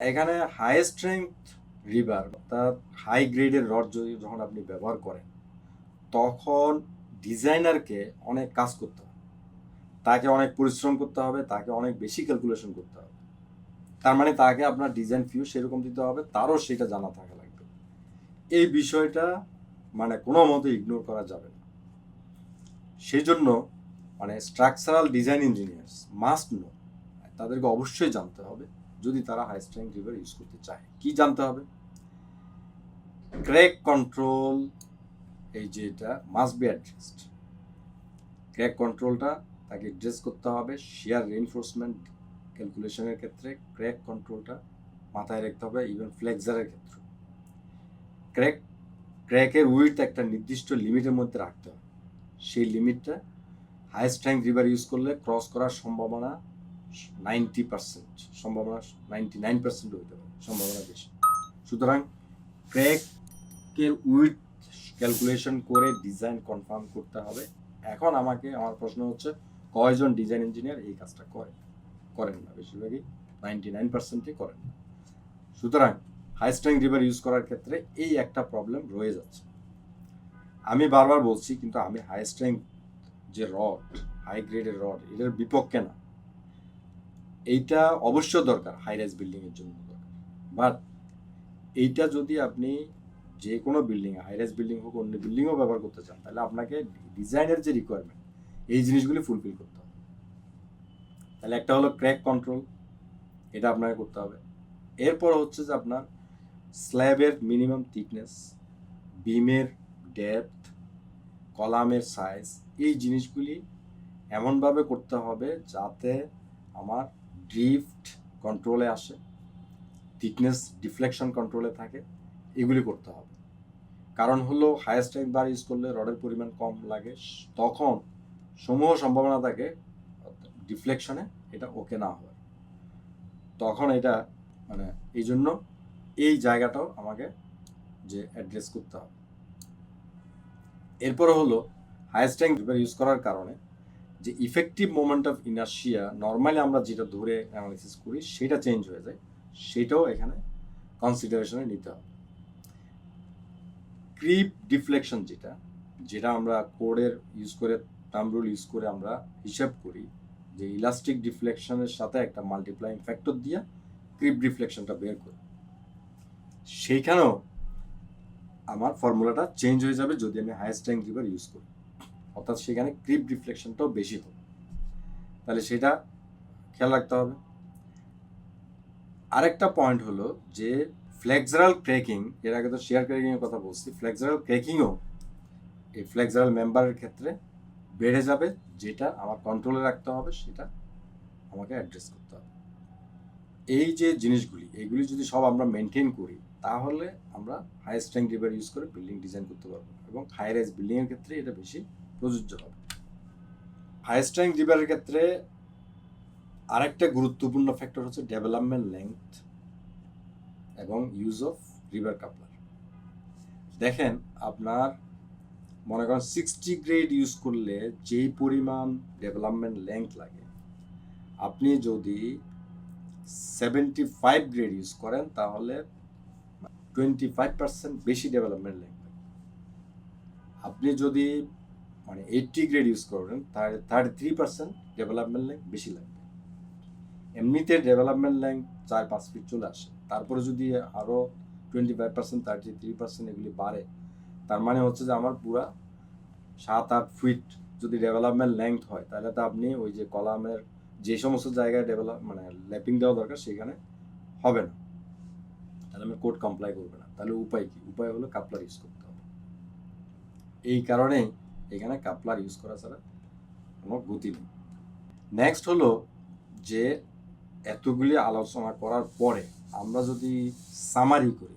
এখানে high strength রিভার অর্থাৎ হাই গ্রেডের রড যদি যখন আপনি ব্যবহার করেন, তখন ডিজাইনারকে অনেক কাজ করতে হবে। তাকে অনেক পরিশ্রম করতে হবে, তাকে অনেক বেশি ক্যালকুলেশন করতে হবে। তার মানে তাকে আপনার ডিজাইন ফিউ সেরকম দিতে হবে, তারও সেটা জানা থাকা লাগবে। এই বিষয়টা মানে কোনো মতে ইগনোর করা যাবে না। সেই জন্য মানে structural design engineers must know তাদেরকে অবশ্যই জানতে হবে। যদি তারা হাই স্ট্রেংথ রিভার ইউজ করতে চায়, কি জানতে হবে? ক্র্যাক কন্ট্রোল এই যে এটা মাস্ট বি অ্যাড্রেসড ক্র্যাক কন্ট্রোলটা তাকে ড্রেস করতে হবে শেয়ার রেইনফোর্সমেন্ট ক্যালকুলেশনের ক্ষেত্রে ক্র্যাক কন্ট্রোলটা মাথায় রাখতে হবে ইভেন ফ্লেক্সারের ক্ষেত্রে। ক্র্যাক ক্র্যাকের উইথ একটা নির্দিষ্ট লিমিটের মধ্যে রাখতে হবে। সেই লিমিটটা হাই স্ট্রেংথ রিভার ইউজ করলে ক্রস করার সম্ভাবনা নাইনটি পার্সেন্ট সম্ভাবনা নাইনটি নাইন পার্সেন্ট হইতে পারে, সম্ভাবনা বেশি। সুতরাং ক্র্যাকের উইথ ক্যালকুলেশন করে ডিজাইন কনফার্ম করতে হবে। এখন আমাকে, আমার প্রশ্ন হচ্ছে, কয়জন ডিজাইন ইঞ্জিনিয়ার এই কাজটা করে? করেন না, বেশিরভাগই নাইনটি নাইন পার্সেন্টই করেন না। সুতরাং হাই স্ট্রেংথ রিভার ইউজ করার ক্ষেত্রে এই একটা প্রবলেম রয়ে যাচ্ছে। আমি বারবার বলছি, কিন্তু আমি হাই স্ট্রেংথ যে রড হাই গ্রেডের রড এটার বিপক্ষে না। এইটা অবশ্য দরকার হাই রাইজ বিল্ডিংয়ের জন্য দরকার। বাট এইটা যদি আপনি যে কোনো বিল্ডিং হাই রাইজ বিল্ডিং হোক, অন্য বিল্ডিংও ব্যবহার করতে চান, তাহলে আপনাকে ডিজাইনের যে রিকোয়ারমেন্ট এই জিনিসগুলি ফুলফিল করতে হবে। তাহলে একটা হলো ক্র্যাক কন্ট্রোল এটা আপনাকে করতে হবে। এরপর হচ্ছে যে আপনার স্ল্যাবের মিনিমাম থিকনেস বিমের ডেপথ কলামের সাইজ এই জিনিসগুলি এমনভাবে করতে হবে যাতে আমার ড্রিফট কন্ট্রোলে আসে থিকনেস ডিফ্লেকশন কন্ট্রোলে থাকে, এগুলি করতে হবে। কারণ হলো হায়ার স্ট্রেংথ বার ইউজ করলে রডের পরিমাণ কম লাগে, তখন সমূহ সম্ভাবনা থাকে ডিফ্লেকশনে এটা ওকে না হয় তখন এটা মানে এই জন্য এই জায়গাটাও আমাকে যে অ্যাড্রেস করতে হবে। এরপরে হলো হায়ার স্ট্রেংথ ইউজ করার কারণে যে effective moment of inertia normally আমরা যেটা ধরে অ্যানালিসিস করি, সেটা চেঞ্জ হয়ে যায়, সেটাও এখানে কনসিডারেশনে নিতে হবে। ক্রিপ ডিফ্লেকশন যেটা যেটা আমরা কোডের ইউজ করে টার্ম রুল ইউজ করে আমরা হিসাব করি, যে ইলাস্টিক ডিফ্লেকশনের সাথে একটা মাল্টিপ্লাইং ফ্যাক্টর দিয়ে ক্রিপ ডিফ্লেকশনটা বের করি। সেইখানেও আমার ফর্মুলাটা চেঞ্জ হয়ে যাবে যদি আমি হাই স্ট্রেংথ রিভার ইউজ করি। অর্থাৎ সেখানে ক্রিপ রিফ্লেকশনটাও বেশি হবে। তাহলে সেটা খেয়াল রাখতে হবে। আরেকটা পয়েন্ট হলো যে ফ্লেক্সারাল ক্র্যাকিং এর আগে তো শেয়ার ক্র্যাকিং এর কথা বলছি ফ্লেক্সারাল ক্র্যাকিংও এই ফ্লেক্সারাল মেম্বারের ক্ষেত্রে বেড়ে যাবে, যেটা আমার কন্ট্রোলে রাখতে হবে, সেটা আমাকে অ্যাড্রেস করতে হবে। এই যে জিনিসগুলি এইগুলি যদি সব আমরা মেনটেন করি, তাহলে আমরা হাই স্ট্রেংথ রিভার ইউজ করে বিল্ডিং ডিজাইন করতে পারব এবং হাই রাইজ বিল্ডিংয়ের ক্ষেত্রে এটা বেশি প্রযোজ্য হবে। হাই স্ট্রেংথ রিভারের ক্ষেত্রে আরেকটা গুরুত্বপূর্ণ ফ্যাক্টর হচ্ছে ডেভেলপমেন্ট লেংথ এবং ইউজ অফ রিভার কাপলার দেখেন, আপনার মনে করেন সিক্সটি গ্রেড ইউজ করলে যেই পরিমাণ ডেভেলপমেন্ট লেংথ লাগে, আপনি যদি সেভেন্টি ফাইভ গ্রেড ইউজ করেন, তাহলে টোয়েন্টি ফাইভ পার্সেন্ট বেশি ডেভেলপমেন্ট লেংথ আপনি যদি মানে এইটটি গ্রেড ইউজ করবেন তাহলে thirty three percent development length বেশি লাগবে। এমনিতে ডেভেলপমেন্ট লেংথ চার পাঁচ ফিট চলে আসে। তারপরে যদি আরও twenty five percent thirty three percent এগুলি বাড়ে, তার মানে হচ্ছে যে আমার পুরা সাত আট ফিট যদি ডেভেলপমেন্ট লেংথ হয়, তাহলে তো আপনি ওই যে কলামের যে সমস্ত জায়গায় ডেভেলপ মানে ল্যাপিং দেওয়া দরকার, সেখানে হবে না। তাহলে আমি কোড কমপ্লাই করবে না। তাহলে উপায় কী? উপায় হলো কাপলার ইউজ করতে হবে। এই কারণেই এখানে কাপলার ইউজ করা ছাড়া কোনো গতি নেই। নেক্সট হলো যে এতগুলি আলোচনা করার পরে আমরা যদি সামারি করি,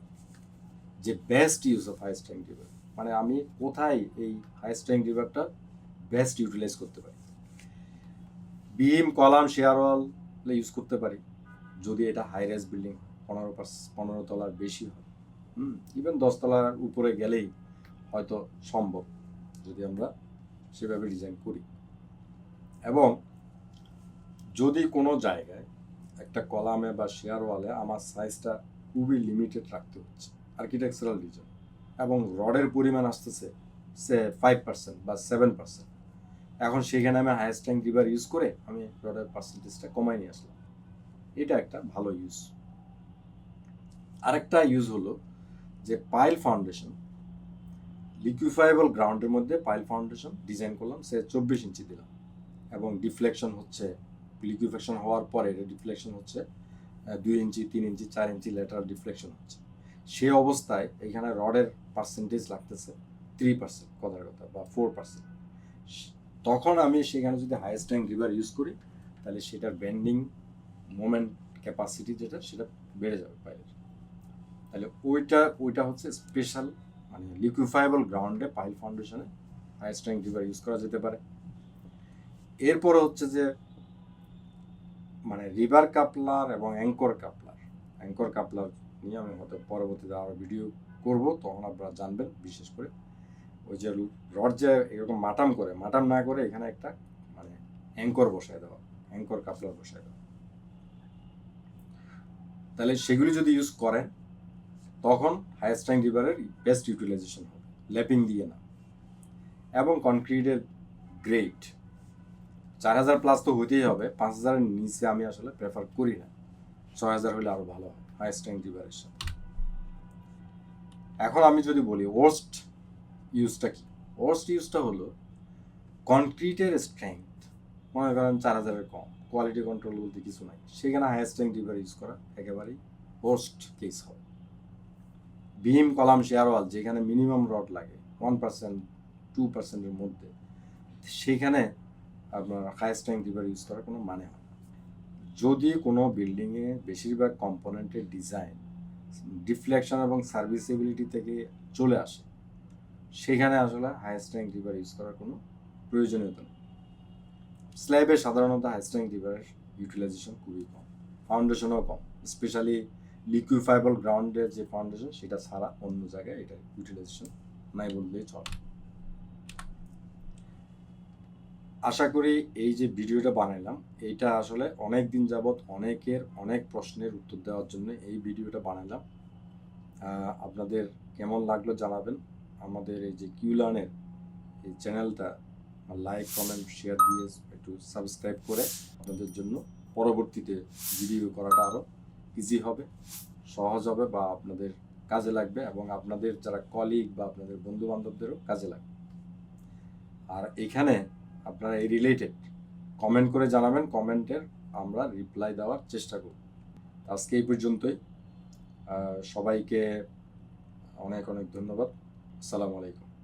যে best use of high strength river মানে আমি কোথায় এই হাই স্ট্রেংথ রিভারটা বেস্ট ইউটিলাইজ করতে পারি? Beam column shear wall use করতে পারি, যদি এটা হাই রাইজ বিল্ডিং পনেরো পার্স পনেরো তলার বেশি হয়। হুম ইভেন দশ তলার উপরে গেলেই হয়তো সম্ভব। যদি আমরা সেভাবে ডিজাইন করি। এবং যদি কোনো জায়গায় একটা কলামে বা শেয়ার ওয়ালে আমার সাইজটা খুবই লিমিটেড রাখতে হচ্ছে আর্কিটেকচারাল রিজন এবং রডের পরিমাণ আসতেছে, সে ফাইভ পার্সেন্ট বা সেভেন পার্সেন্ট এখন সেখানে আমি হায়ার ট্যাঙ্ক রিভার ইউজ করে আমি রডের পার্সেন্টেজটা কমাই নিয়ে আসলাম। এটা একটা ভালো ইউজ আরেকটা ইউজ হলো যে পাইল ফাউন্ডেশন লিকুইফাইবল গ্রাউন্ডের মধ্যে পাইল ফাউন্ডেশন ডিজাইন করলাম, সে চব্বিশ ইঞ্চি দিলাম। এবং ডিফ্লেকশন হচ্ছে লিকুইফেকশন হওয়ার পরে এটা ডিফ্লেকশন হচ্ছে দুই ইঞ্চি, তিন ইঞ্চি, চার ইঞ্চি ল্যাটারাল ডিফ্লেকশন হচ্ছে। সে অবস্থায় এখানে রডের পার্সেন্টেজ লাগতেছে থ্রি পার্সেন্ট কথার কথা বা ফোর পার্সেন্ট তখন আমি সেখানে যদি হাইয়েস্ট ট্যাঙ্ক রিভার ইউজ করি, তাহলে সেটার বেন্ডিং মোমেন্ট ক্যাপাসিটি যেটা, সেটা বেড়ে যাবে পাইলের তাহলে ওইটা ওইটা হচ্ছে স্পেশাল মানে লিকুইফাইবল গ্রাউন্ডে পাইল ফাউন্ডেশনে হাই স্ট্রেংথ রিভার ইউজ করা যেতে পারে। এরপরে হচ্ছে যে মানে রিভার কাপলার এবং অ্যাঙ্কর কাপলার অ্যাঙ্কর কাপলার নিয়ে আমি হয়তো পরবর্তীতে আরও ভিডিও করব, তখন আপনারা জানবেন, বিশেষ করে ওই যে রড যে এরকম মাটাম করে, মাটাম না করে এখানে একটা মানে অ্যাঙ্কর বসায় দেওয়া অ্যাঙ্কর কাপলার বসায় দেওয়া। তাহলে সেগুলি যদি ইউজ করেন তখন হায়ার স্ট্রেং রিভারের বেস্ট ইউটিলাইজেশন হবে ল্যাপিং দিয়ে না। এবং কনক্রিটের গ্রেড চার হাজার প্লাস তো হতেই হবে, পাঁচ হাজারের নিচে আমি আসলে প্রেফার করি না। ছয় হাজার হলে আরও ভালো হয় হায়ার স্ট্রেং রিভারের সাথে। এখন আমি যদি বলি ওর্স্ট ইউজটা কি? ওর্স্ট ইউজটা হলো কনক্রিটের স্ট্রেংথ মনে করেন চার হাজারের কম কোয়ালিটি কন্ট্রোল বলতে কিছু নাই। সেখানে হায়ার স্ট্রেংথ রিভার ইউজ করা একেবারেই ওর্স্ট কেস হবে। বিম কলাম, শেয়ার ওয়াল, যেখানে মিনিমাম রড লাগে ওয়ান পার্সেন্ট টু পার্সেন্টের মধ্যে, সেখানে আপনার হাই স্ট্রেংথ রিভার ইউজ করার কোনো মানে হয় যদি কোনো বিল্ডিংয়ে বেশিরভাগ কম্পোনেন্টের ডিজাইন ডিফ্লেকশন এবং সার্ভিসেবিলিটি থেকে চলে আসে, সেখানে আসলে হাই স্ট্রেংথ রিভার ইউজ করার কোনো প্রয়োজনীয়তা নেই। স্ল্যাবে সাধারণত হাই স্ট্রেংথ রিভারের ইউটিলাইজেশন খুবই কম ফাউন্ডেশনও কম স্পেশালি লিকুইফাইবল গ্রাউন্ডের যে ফাউন্ডেশন সেটা ছাড়া অন্য জায়গায় এটা ইউটিলাইজেশন নাই বললেই চলে। আশা করি এই যে ভিডিওটা বানাইলাম, এইটা আসলে অনেক দিন যাবৎ অনেকের অনেক প্রশ্নের উত্তর দেওয়ার জন্য এই ভিডিওটা বানাইলাম। আপনাদের কেমন লাগল জানাবেন। আমাদের এই যে কিউলানের এই চ্যানেলটা লাইক কমেন্ট শেয়ার দিয়ে একটু সাবস্ক্রাইব করে আপনাদের জন্য পরবর্তীতে ভিডিও করাটা আরও ইজি হবে, সহজ হবে বা আপনাদের কাজে লাগবে এবং আপনাদের যারা কলিগ বা আপনাদের বন্ধু বান্ধবদেরও কাজে লাগবে। আর এখানে আপনারা এই রিলেটেড কমেন্ট করে জানাবেন কমেন্টের আমরা রিপ্লাই দেওয়ার চেষ্টা করব। আজকে এই পর্যন্তই। সবাইকে অনেক অনেক ধন্যবাদ। আসসালামু আলাইকুম।